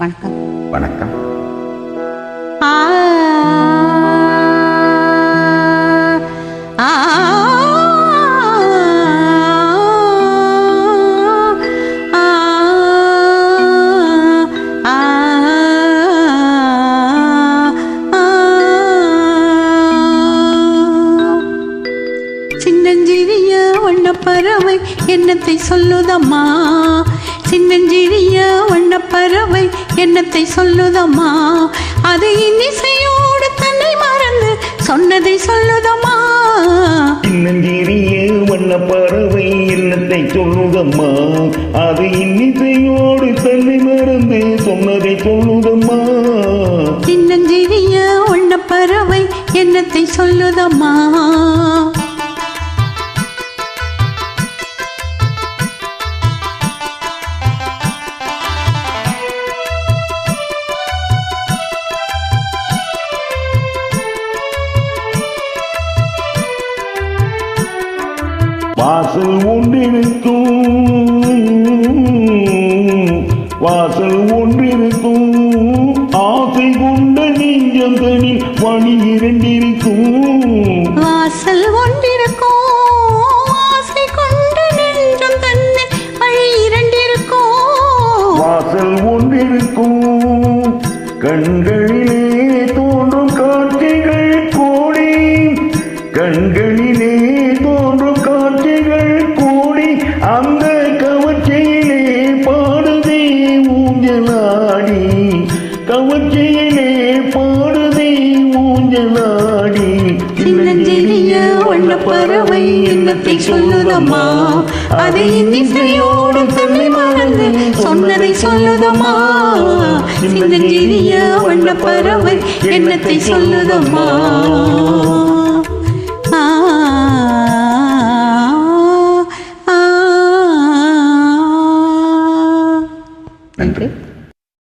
வணக்கம் வணக்கம் சின்னஞ்சிறிய வண்ணப்பறவை என்னத்தை சொல்லுதம்மா சின்னஞ்சிறிய வண்ணப்பறவை என்னத்தை சொல்லுதம்மா? அது இன்னிசையோடு தன்னை மறந்து சொன்னதை சொல்லுதம்மா? சின்னஞ்சிறிய வண்ண பறவை என்னத்தை சொல்லுதம்மா? அது இன்னிசையோடு தன்னை மறந்து சொன்னதை சொல்லுதம்மா? சின்னஞ்சிறிய வண்ணப்பறவை என்னத்தை சொல்லுதம்மா? வாசல் ஒன்றிருக்கும். வாசல் ஒன்றிருக்கும். ஆசை கொண்ட நெஞ்சம் தனில் பணி இரண்டிருக்கும். வாசல் ஒன்றிருக்கும். ஆசை கொண்டு நெஞ்சம் தன்னை வழி இரண்டிருக்கும். வாசல் ஒன்றிருக்கும். கண்களிலே ஊஞ்சலாடி சின்னஞ்சிறிய வண்ணப்பறவை என்னத்தை சொல்லுதம்மா. அதை இன்னிசையோடு தன்னை மறந்து சொன்னதை சொல்லுதம்மா. சின்னஞ்சிறிய வண்ணப்பறவை என்னத்தை சொல்லுதம்மா. ஆ, ஆ, ஆ. நன்றி.